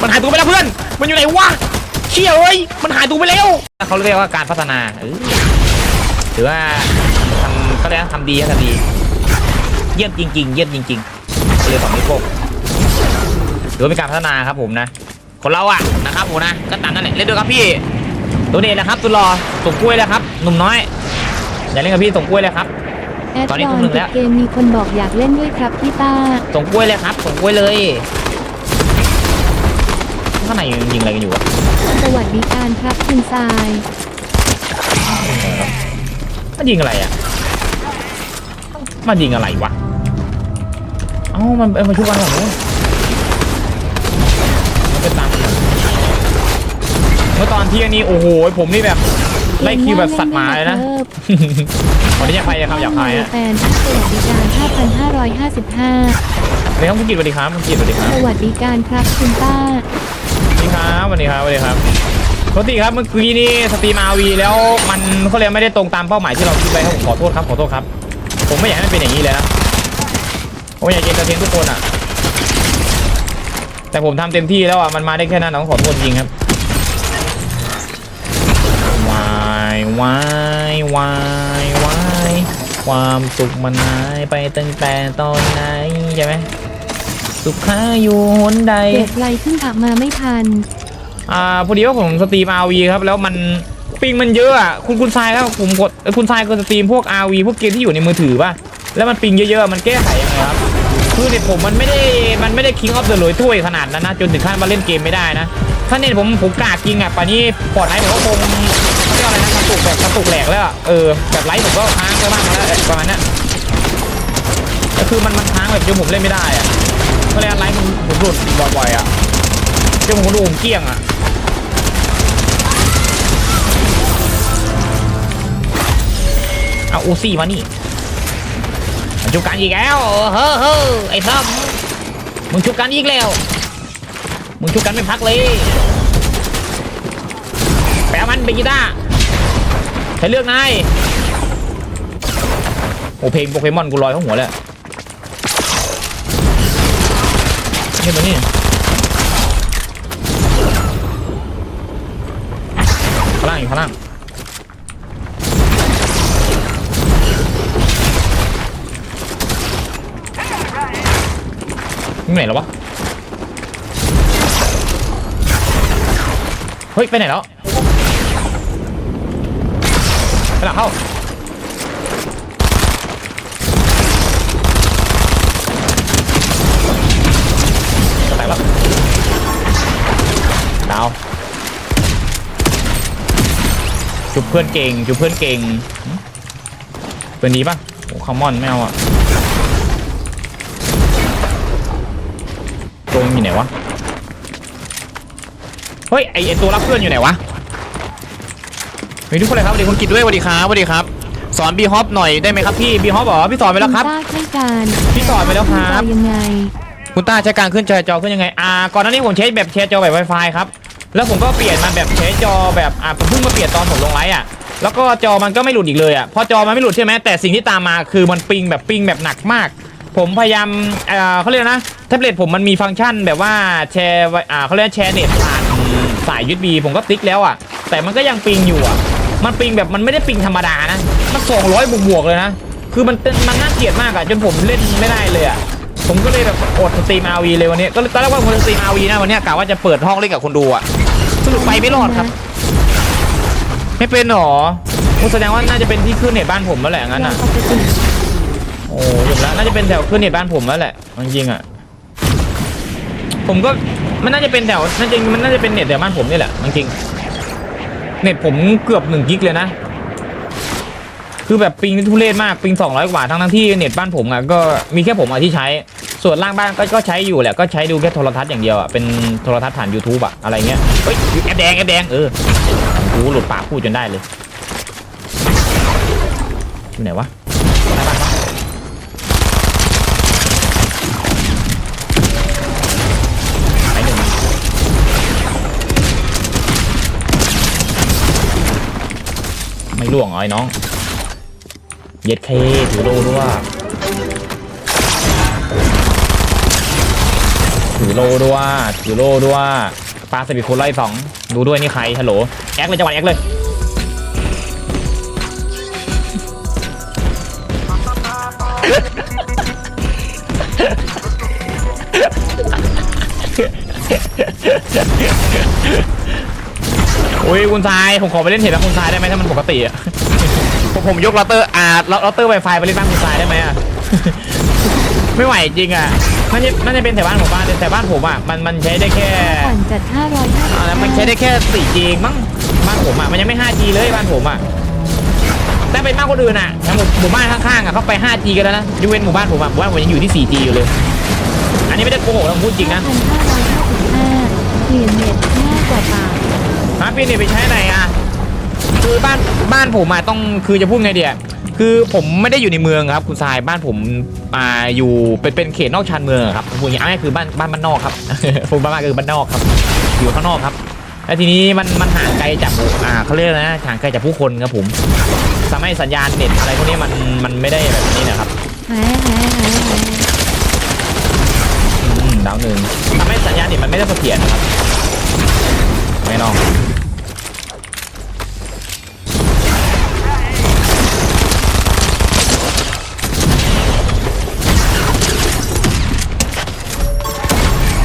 มันหายตัวไปแล้วเพื่อน มันอยู่ไหนวะเชี่ยเอ้ย มันหายตัวไปแล้ว เขาเรียกว่าการพัฒนาเออถือว่าทำก็ได้ทำดีครับทำดี เยี่ยมจริง ๆ เยี่ยมจริงๆเรียกสองนิโป้ถือว่าเป็นการพัฒนาครับผมนะ คนเราอะนะครับผมนะ ก็ตามนั่นแหละ เล่นด้วยครับพี่ตัวนี้นะครับตัวรอส่งกล้วยแล้วครับ หนุ่มน้อยอย่าเล่นกับพี่ส่งกล้วยเลยครับ แอดตอนนี้ดทุ่อมนหนึ่งแล้ว เกมมีคนบอกอยากเล่นด้วยครับพี่ต้า ส่งกล้วยเลยครับ ส่งกล้วยเลยข้างในยิงอะไรกันอยู่วะสวัสดิการครับคุณทรายมันยิงอะไรอะ มันยิงอะไรวะ เอ้ามันเอามาชุบกันของนู้นมันเป็นตามมันเมื่อตอนเที่ยงนี้โอ้โหผมนี่แบบไล่คิวแบบสัตว์หมาเลยนะ วันนี้อยากไปอะครับอยากไปอะแฟนสวัสดิการ 5,555เดี๋ยวคุณกิตสวัสดีครับคุณกิตสวัสดีครับสวัสดิการครับคุณต้าสวัสดีครับสวัสดีครับสวัสดีครับปกติครับเมื่อกี้นี่สตรีมอาวีแล้วมันเขาเรียกไม่ได้ตรงตามเป้าหมายที่เราคิดไว้ครับผมขอโทษครับขอโทษครับ ผมไม่อยากให้มันเป็นอย่างนี้เลยนะผมอยากเอนเตอร์เทนทุกคนอะ แต่ผมทำเต็มที่แล้วอะมันมาได้แค่นั้นต้องขอโทษจริงครับวายวายวายวาย ความสุขมันหายไปตั้งแต่ตอนไหนใช่ไหมสุขาอยู่หนใดเด็กไรขึ้นขับมาไม่ทัน อ่าพอดีว่าผมสตรีม RV ครับ แล้วมันปิงมันเยอะอะคุณคุณทรายครับผมกดเอ้ยคุณทรายก็สตรีมพวก RV พวกเกมที่อยู่ในมือถือป่ะแล้วมันปิงเยอะๆมันแก้ไขยังไงครับคือเน็ตผมมันไม่ได้มันไม่ได้ King of the รวยถ้วยขนาดนั้นนะจนถึงขั้นมาเล่นเกมไม่ได้นะถ้าเน็ตผมผมกาจริงอะป่านนี้ปลอดภัยผมก็คง ตุกแบบกระตุกแหลกแล้วเออแบบไลฟ์ผมก็ค้างไปบ้างแล้วเออประมาณนี้ก็คือมันมันค้างแบบจนผมเล่นไม่ได้อะก็เลยไลฟ์มันผมหลุดบ่อยๆอะจนผมดูผมเกลี้ยงอะเอาอูซี่มานี่มันชุบกันอีกแล้วเฮ้อเฮ้อไอ้ซ้ำมึงชุบกันอีกแล้วมึงชุบกันไม่พักเลยแปลมันเบกิต้า ใช้เลือกนายโอเพลงโปเกมอนกูลอยเข้าหัวเลยนี่ตัวนี้ข้างล่างอยู่ข้างล่างอยู่ไหนแล้ววะ เฮ้ย ไปไหนแล้ว ไปหลังเข้าแตกแล้วดาวจุบเพื่อนเก่งจุบเพื่อนเก่งเพื่อนดีป่ะโอ้คอมมอนไม่เอาอะตัวมันอยู่ไหนวะ เฮ้ยไอไอตัวรับเพื่อนอยู่ไหนวะ มีทุกคนเลยครับสวัสดีคุณกิตด้วยสวัสดีครับสวัสดีครับ สอนบีฮอปหน่อยได้ไหมครับพี่บีฮอปเหรอพี่สอนไปแล้วครับ ณต้าให้การพี่สอนไปแล้วครับจะยังไงคุณต้าใช้การขึ้นแชร์จอขึ้นยังไงอ่าก่อนหน้านี้ผมใช้แบบแชร์จอแบบ Wi-Fi ครับแล้วผมก็เปลี่ยนมาแบบใช้จอแบบอ่าผมเพิ่งมาเปลี่ยนตอนผมลงไลฟ์อะแล้วก็จอมันก็ไม่หลุดอีกเลยอะพอจอมันไม่หลุดใช่ไหมแต่สิ่งที่ตามมาคือมันปิงแบบปิงแบบหนักมาก ผมพยายามเอ่อเขาเรียกนะแท็บเล็ตผมมันมีฟังก์ชันแบบว่าแชร์ไว้อ่าเขาเรียกแชร์เน็ตผ่านสาย USB ผมก็ติ๊กแล้วอะแต่มันก็ยังปิงอยู่อะ มันปิงแบบมันไม่ได้ปิงธรรมดานะ มัน200บวกบวกๆเลยนะ คือมันมันน่าเกลียดมากอะจนผมเล่นไม่ได้เลยอะผมก็เลยแบบอดสตรีมอาวีเลยวันนี้ก็ตอนแรกว่าผมจะสตรีมอาวีนะวันนี้กะว่าจะเปิดห้องเล่นกับคนดูอะสรุปไปไม่รอดครับ ไม่เป็นหรอแสดงว่าน่าจะเป็นที่ขึ้นเน็ตบ้านผมแล้วแหละงั้นอะเอาไปติดโอ้ยแล้วน่าจะเป็นแถวขึ้นเน็ตบ้านผมแล้วแหละจริงๆอะผมก็มันน่าจะเป็นแถวน่าจะมันน่าจะเป็นเน็ตแถวบ้านผมนี่แหละจริง เน็ตผมเกือบหนึ่งกิกเลยนะ คือแบบปิงนี่ทุเรศมากปิง 200 กว่าทั้งทั้งที่เน็ตบ้านผมอะก็มีแค่ผมอะที่ใช้ ส่วนล่างบ้านก็ก็ใช้อยู่แหละก็ใช้ดูแค่โทรทัศน์อย่างเดียวอะเป็นโทรทัศน์ผ่าน YouTube อะอะไรเงี้ยเฮ้ยแอปแดงแอปแดงเออกูหลุดปากพูดจนได้เลยอยู่ไหนวะ ไม่ล่วงอไอ้น้อง เย็ดเคถือโลด้วยถือโลด้วยถือโลด้วยปลาสปิดคนไล่สองดูด้วยนี่ใครฮัลโหลแอคเลยจังหวะแอคเลย อุ้ยคุณทรายผมขอไปเล่นเห็ดแล้วคุณทรายได้ไหมถ้ามันปกติอะผมผมยกลอตเตอร์อ่าลอตเตอร์ไวไฟไปเล่นบ้านคุณทรายได้ไหมอะไม่ไหวจริงอะน่าจะน่าจะเป็นแต่บ้านผมบ้านแต่บ้านผมอะมันมันใช้ได้แค่ผ่อนจัดอ่าแล้วมันใช้ได้แค่ 4G มั้งบ้านผมอะมันยังไม่ 5G เลยบ้านผมอะแต่เป็นบ้านคนอื่นอะทั้งหมู่หมู่บ้านข้างๆอะเขาไป 5G กันแล้วนะยกเว้นหมู่บ้านผมอะหมู่บ้านผมยังอยู่ที่ 4G อยู่เลย อันนี้ไม่ได้โกหกนะผมพูดจริงนะ5,555เปลี่ยนเน็ตง่ายกว่าปาก ฮะพี่เนี่ยไปใช้ไหนอะคือบ้านบ้านผมอะต้องคือจะพูดไงเดียคือผมไม่ได้อยู่ในเมืองครับคุณทรายบ้านผมอ่าอยู่เป็นเป็นเขตนอกชานเมืองครับพูดอย่างนี้เอาง่ายคือบ้านบ้านบ้านนอกครับผมบ้านคือบ้านนอกครับ อยู่ข้างนอกครับแล้วทีนี้มันมันห่างไกลจากหมู่อ่าเขาเรียกอะไรนะห่างไกลจากผู้คนครับผมทำให้สัญญาณเน็ตอะไรพวกนี้มันมันไม่ได้แบบนี้นะครับหายหายหายหายอืมดาวหนึ่งทำให้สัญญาณเน็ตมันไม่ได้เสถียรนะครับ ไม่น้อง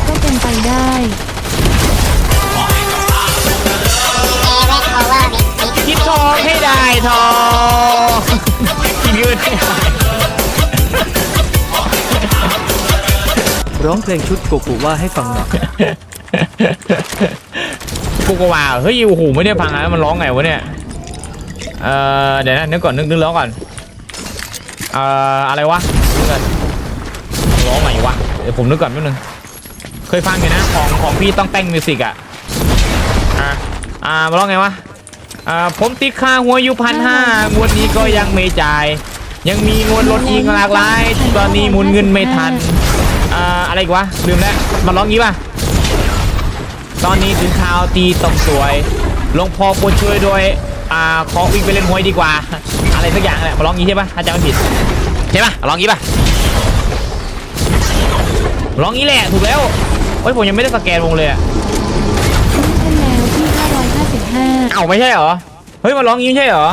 ก็เป็นไปได้คิดทองให้ได้ทองคิดเงินให้ได้ร้องเพลงชุดโกโกว่าให้ฟังหน่อย กูกว่าเฮ้ยโอ้โหไม่ได้ฟังนะมันร้องไงวะเนี่ยเออเดี๋ยวนะนึกก่อนนึกนึกร้องก่อนเอ่ออะไรวะนึกก่อนร้องไงวะเดี๋ยวผมนึกก่อนแป๊บนึงเคยฟังอยู่นะของของพี่ต้องแต่งมิวสิกอะอ่าอ่ามาร้องไงวะอ่าผมติดค่าหัวอยู่พันห้างวดนี้ก็ยังไม่จ่ายยังมีงวดรถอีกหลากหลาย ตอนนี้หมุนเงินไม่ทันอ่าอะไรกวะลืมแล้วมาร้องงี้ป่ะ ตอนนี้ถึงข่าวตีต้องสวยหลวงพ่อโปรดช่วยด้วยอ่าขอวิ่งไปเล่นหวยดีกว่า อะไรสักอย่างแหละมาร้องงี้ใช่ปะถ้าจำไม่ผิดใช่ปะร้องงี้ปะร้องงี้แหละถูกแล้วเฮ้ยผมยังไม่ได้สแกนวงเลยอะขึ้นแล้วที่555เอ้าไม่ใช่เหรอเฮ้ยมาร้องงี้ไม่ใช่เหรอ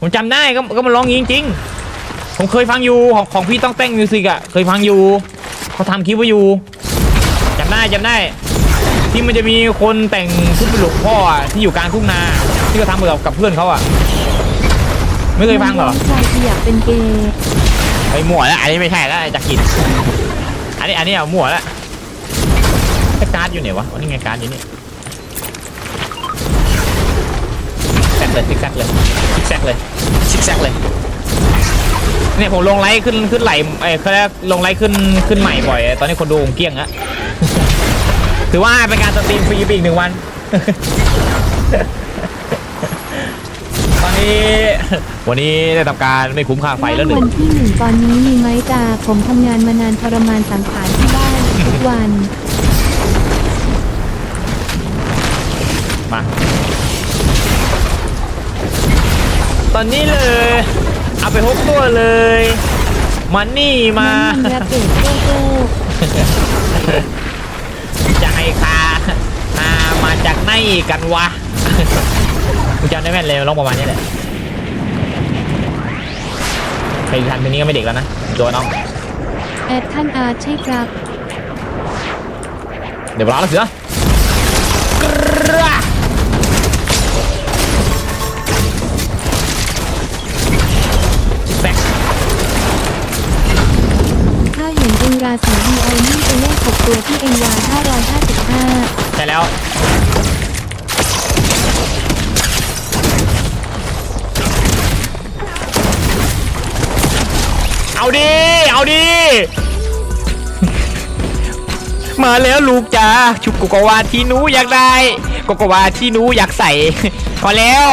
ผมจำได้ก็ก็มาร้องงี้จริงๆผมเคยฟังอยู่ของของพี่ต้องแต่งมิวสิกอะเคยฟังอยู่เขาทำคลิปไว้อยู่จำได้จำได้ ที่มันจะมีคนแต่งชุดเป็นหลวงพ่ออะที่อยู่กลางทุ่งนาที่เขาทำกับกับเพื่อนเขาอะไม่เคยฟังเหรอใจที่อยากเป็นเกย์ไอ้หมั่วแล้วอันนี้ไม่ใช่แล้วไอ้จักรินอันนี้อันนี้เอาหมั่วแล้วไอ้การ์ดอยู่ไหนวะอันนี้ไงการ์ดอยู่นี่แซกเลยซิกแซกเลยซิกแซกเลยซิกแซกเลยเนี่ยผมลงไลค์ขึ้นขึ้นไหลเอ้ยเขาเรียกลงไลค์ขึ้นขึ้นใหม่บ่อย ตอนนี้คนดูผมเกลี้ยงอะ ถือว่าเป็นการสตรีมฟรีไปอีกหนึ่งวัน ตอนนี้ วันนี้ได้ทำการไม่คุ้มค่าไฟแล้วหนึ่ง วันที่หนึ่งตอนนี้มีไหมจ่าผมทำงานมานานทรมานสังขารที่บ้านทุกวัน มา ตอนนี้เลย เอาไปหกตัวเลย มันนี่มา น้ำมันระเบิดโก้โก้ ไหนกันวะกูจำได้แม่นเลยร้องประมาณนี้แหละใครทันเพลงนี้ก็ไม่เด็กแล้วนะตัวน้องแอดท่านอาร์ตใช่ครับ เดี๋ยวรอแล้วเสือกรึ๊ะแซกถ้าเห็นเองราศีดีเอานี่ไปเลข6 ตัวที่เอ็นวา555ใช่แล้วเอาดิเอาดิมาแล้วลูกจ้าชุบโกโกวาที่หนูอยากได้โกโกวาที่หนูอยากใส่ พอแล้ว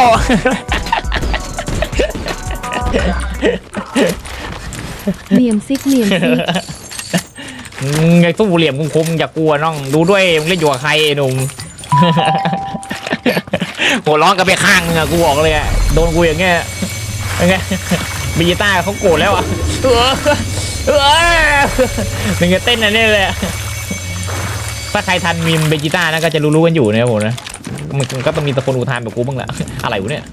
เหลี่ยมซิกเหลี่ยมซิก อืมไงตู้เหลี่ยมคมๆอย่ากลัวน้อง ดูด้วยมึงเล่นอยู่กับใครไอ้หนุ่ม หัวร้อนกันไปข้างนึงอะกูบอกเลยอะโดนกูอย่างเงี้ยยังไงบีจิต้าเขาโกรธแล้วอะเออเออมึงจะเต้นอันนี้เลยอะถ้าใครทันมีมเบจิต้านะก็จะรู้ๆกันอยู่นะครับผมนะมันก็ต้องมีตะคนอุทานแบบกูบ้างแหละอะไรวะเนี่ย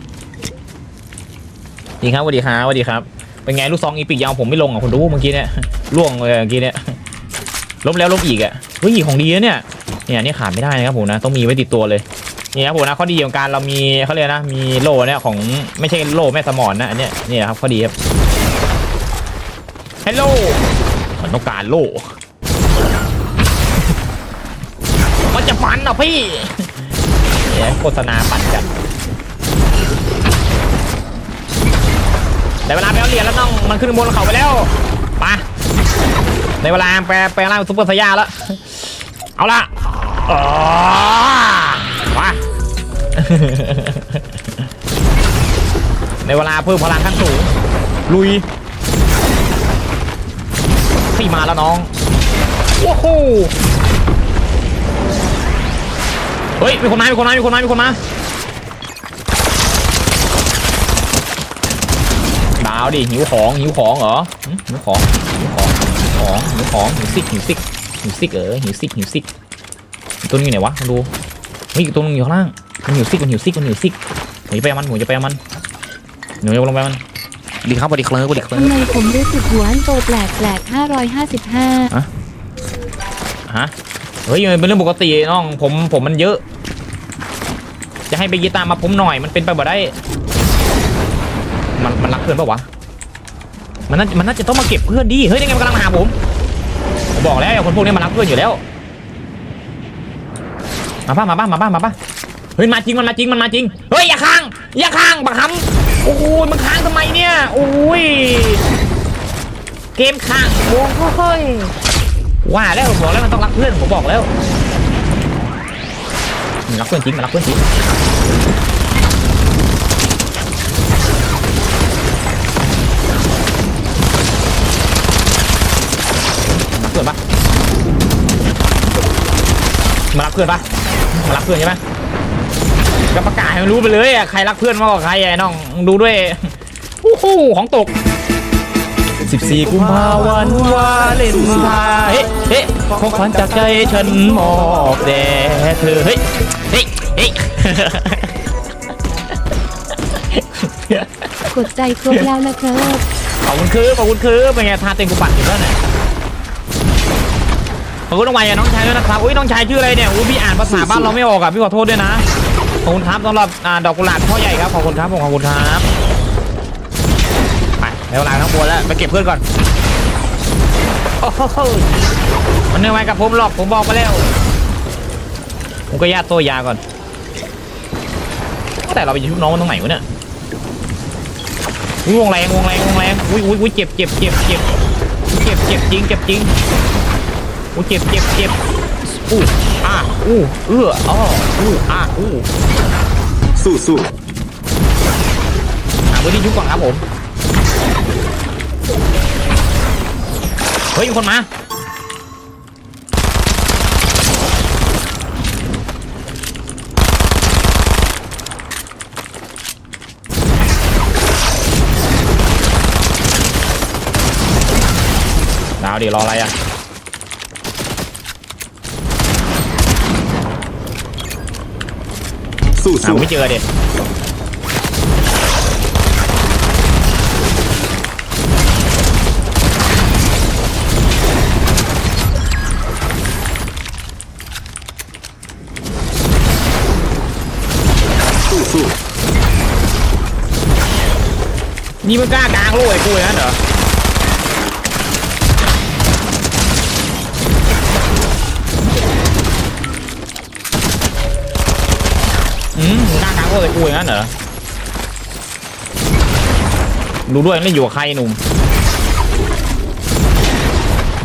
ดีครับสวัสดีครับสวัสดีครับเป็นไงลูกซองอีปิกยาวผมไม่ลงอะคุณดูเมื่อกี้เนี่ยล่วงเลยเมื่อกี้เนี่ย ล้มแล้วล้มอีกอะเฮ้ยของดีนะเนี่ยเนี่ยนี่ขาดไม่ได้นะครับผมนะต้องมีไว้ติดตัวเลยนี่ครับผมนะข้อดีของการเรามีเขาเรียกนะมีโล่เนี่ยของไม่ใช่โล่แม่สมอนนะอันเนี้ยนี่นะครับข้อดีครับฮัลโหลมันต้องการโล่มันจะฟันเหรอพี่เนี่ยโฆษณาปั่นกันได้เวลาไปเอาเหรียญแล้วน้องมันขึ้นบนเขาไปแล้ว ในเวลาแปลแปลร่างซุปเปอร์ไซย่าแล้ว เอาละอ๋อมาในเวลาเพิ่มพลังขั้นสูง ลุยพี่มาแล้วน้องโอ้โหเฮ้ย มีคนมา มีคนมา มีคนมา มีคนมา ดาวดิ หิวของ หิวของเหรอ หิวของ หิวของ ของหิวของหิวซิกหิวซิกหิวซิกเออหิวซิกหิวซิกอีกตัวนึงอยู่ไหนวะมาดูเฮ้ยอีกตัวนึงอยู่ข้างล่างมันหิวซิกมันหิวซิกมันหิวซิกหนูจะไปเอามันหนูจะไปเอามันหนูจะลงไปเอามันดีครับสวัสดีครับสวัสดีครับทำไมผมรู้สึกหัวอันโตแปลกแปลก555ฮะเฮ้ยมันเป็นเรื่องปกติน้องผมผมมันเยอะ จะให้ไปยีตามมาผมหน่อยมันเป็นไปบ่ได้ มันมันรักเพื่อนปะวะ มันน่ามันน่าจะต้องมาเก็บเพื่อนดิเฮ้ยยังไงมันกำลังมาหาผมผมบอกแล้วไอ้คนพวกนี้มันรักเพื่อนอยู่แล้วมาบ้ามาบ้ามาบ้ามาบ้าเฮ้ยมาจริงมันมาจริงมันมาจริงเฮ้ยอย่าค้างอย่าค้างบักคำโอ้โหมันค้างทำไมเนี่ยโอ้ยเกมค้างโอ้ยว่าแล้วผมบอกแล้วมันต้องรักเพื่อนผมบอกแล้วมันรักเพื่อนจริงมันรักเพื่อนจริง เพื่อนปะมันรักเพื่อนปะมันรักเพื่อนใช่ไหมก็ประกาศให้มันรู้ไปเลยอะใครรักเพื่อนมากกว่าใครอะน้องดูด้วยโอ้โหของตก 14 กุมภาวันวาเลนไทน์เฮ้เฮ้ของขวัญจากใจฉันมอบแด่เธอเฮ้เฮ้เฮ้กดใจครบแล้วนะครับขอบคุณคือขอบคุณคือเป็นไงทาเต็งกูปั่นอยู่แล้วเนี่ย ขอบคุณน้องวายอะน้องชายด้วยนะครับอุ้ยน้องชายชื่ออะไรเนี่ยอุ้ยพี่อ่านภาษาบ้านเราไม่ออกอะพี่ขอโทษด้วยนะขอบคุณครับสำหรับอ่าดอกกุหลาบพ่อใหญ่ครับขอบคุณครับผมขอบคุณครับไปเดี๋ยวเวลาทั้งบัวแล้วไปเก็บเพื่อนก่อนโอ้โหมันไม่ไหวกับผมหรอกผมบอกไปแล้วผมก็ญาติโตัวยาก่อนแต่เราไปชุบน้องมันตรงไหนวะเนี่ยอุ้ยวงแรงวงแรงวงแรงอุ้ยอุ้ยอุ้ยเจ็บเจ็บเจ็บเจ็บเจ็บเจ็บจริงเจ็บจริง อุ้ยเจ็บเจ็บเจ็บอู้อะอู้เอื้ออ้ออู้อะอู้สู้สู้หาพื้นที่ชุบก่อนครับผม เฮ้ยมีคนมาดาวดิรออะไรอะ สู้หาสู้ไม่เจอเด็ดสู้สู้นี่มึงกล้ากลางโล่ไอ้กูอย่างนั้นเหรออื มึงกล้ากลางโล่ไอ้กูอย่างนั้นเหรอรู้ด้วยเล่นอยู่กับใครหนุ่ม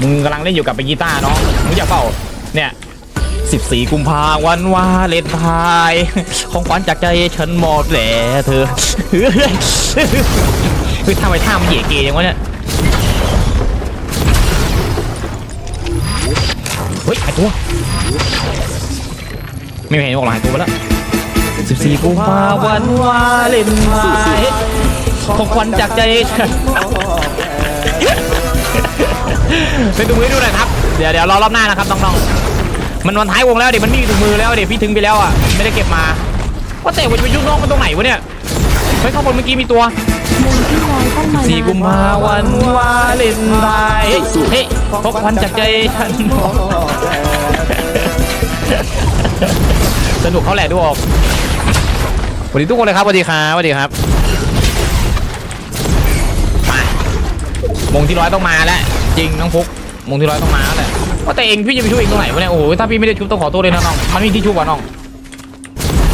มึงกำลังเล่นอยู่กับไปกีตาร์น้องมึงอยาเป่าเนี่ย14กุมภาวันวาเลนไทน์ของขวัญจากใจฉันหมอบแหล่เธอคือทำไมท่ามันเหย่เกยังวะเนี่ยเฮ้ยหายตัว ไม่เห็นบอกหรอกหายตัวไปแล้ว 14กุมภาวันวาเลนไทน์ของขวัญจากใจฉันไปดูมือดูหน่อยครับ เดี๋ยวเดี๋ยวรอรอบหน้านะครับน้องๆ มันวันท้ายวงแล้วเดี๋ยวมันมีถุงมือแล้วเดี๋ยวพี่ถึงไปแล้วอะไม่ได้เก็บมาว่าแต่ว่าจะไปยุ่งน้องมันตรงไหนวะเนี่ยเฮ้ยข้างบนเมื่อกี้มีตัวสี่กุมภาวันวาเลนไทน์เฮ้ยพกพันจากใจฉันสนุกเขาแหละดูออก วัสดีทุกคนเลยครับสวัสดีครับสวัสดีครับมามงที่ร้อยต้องมาแล้วจริงน้องฟุกมงที่ร้อยต้องมาแล้วแหละว่าแต่เองพี่จะไปช่วยเองตรงไหนวะเนี่ยโอ้โหถ้าพี่ไม่ได้ชุบต้องขอโทษเลยนะน้องมันไม่มีที่ชุบว่ะน้อง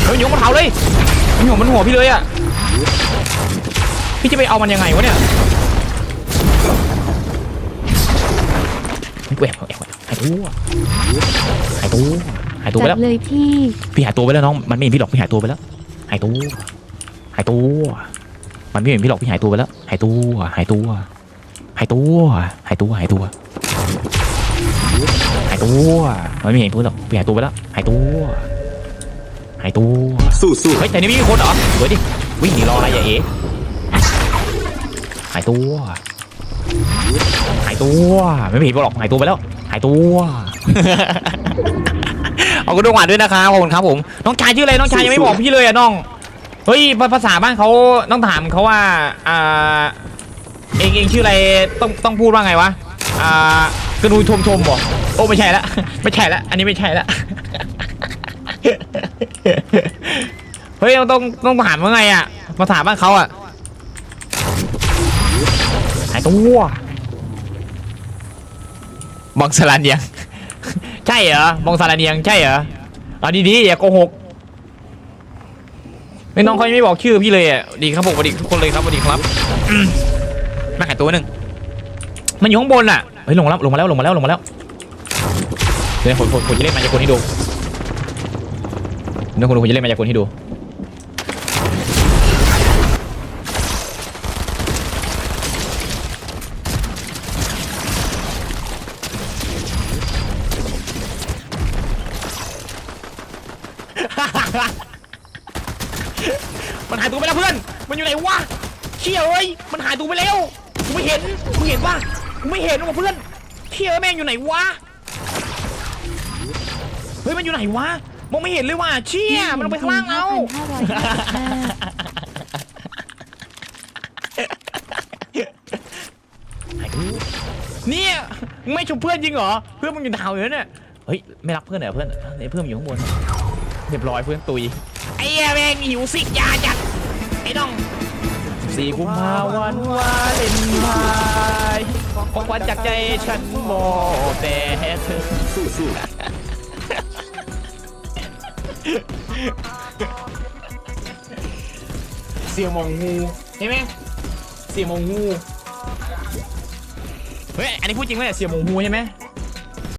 เฮ้ยมันอยู่บนเขาเลยมันอยู่บนหัวพี่เลยอะพี่จะไปเอามันยังไงวะเนี่ยแหวกแหวกหายตัวหายตัวหายตัวไปแล้วเลยพี่พี่หายตัวไปแล้วน้องมันไม่เห็นพี่หรอกพี่หายตัวไปแล้วายตัว หายตัว มันไม่เห็นพี่หรอกพี่หายตัวไปแล้ว หายตัว หายตัว หายตัว หายตัว หายตัว หายตัว มันไม่เห็นพี่หรอกพี่หายตัวไปแล้ว หายตัว หายตัว สู้สู้เฮ้ยแต่นี่ไม่มีคนเหรอเฮ้ยดิ วิ่งหนีรออะไรอย่าเอ๋หายตัว หายตัว ไม่มีหรอก หายตัวไปแล้ว หายตัว เอากระดงหวานด้วยนะครับขอบคุณครับผมน้องชายชื่ออะไรน้องชายยังไม่บอกพี่เลยอะน้องเฮ้ยภาภาษาบ้านเขาต้องถามเขาว่าอ่าเองเองชื่ออะไรต้องต้องพูดว่าไงวะอ่ากระนุยชมชมบอกโอ้ไม่ใช่ละไม่ใช่ละอันนี้ไม่ใช่ละเฮ้ยต้องต้องต้องถามว่าไงอะภาษาบ้านเขาอะหายตัวบองสลาเนียง ใช่เหรอมองสลาเนียงใช่เหรอเอาดีๆอย่าโกหกไม่น้องเขายังไม่บอกชื่อพี่เลยอะดีครับผมสวัสดีทุกคนเลยครับสวัสดีครับอืมมาหายตัวหนึ่งมันอยู่ข้างบนอะเฮ้ยลงมาแล้วลงมาแล้วลงมาแล้วลงมาแล้วเดี๋ยวผมผมจะเล่นมายากลให้ดูเดี๋ยวผมผมจะเล่นมายากลให้ดู มันหายตัวไปแล้วเพื่อน มันอยู่ไหน วะเชี่ยเอ้ยมันหายตัวไปแล้วกูไม่เห็นกูเห็นปะกูไม่เห็นว่ะเพื่อนเชี่ยแม่งอยู่ไหนวะเฮ้ยมันอยู่ไหนวะมองไม่เห็นเลยว่ะเชี่ยมันลงไปข้างล่างเอาหายตัวเนี่ยมึงไม่ชุบเพื่อนจริงเหรอเพื่อนมึงอยู่ดาวอยู่แล้วเนี่ยเฮ้ยไม่รักเพื่อนเหรอเพื่อนไอ้เพื่อนมันอยู่ข้างบนเรียบร้อยเพื่อนตุยไอ้เหี้ยแม่งหิวสิกยาจัดไอ้น้อง สี่กุมภาวันวาเลนไทน์ของขวัญจากใจฉันบอกแต่เธอสู้สู้เสียงมองงูเห็นไหมเสียงมองงูเฮ้ยอันนี้พูดจริงไหมเนี่ยเสียงมองงูใช่ไหม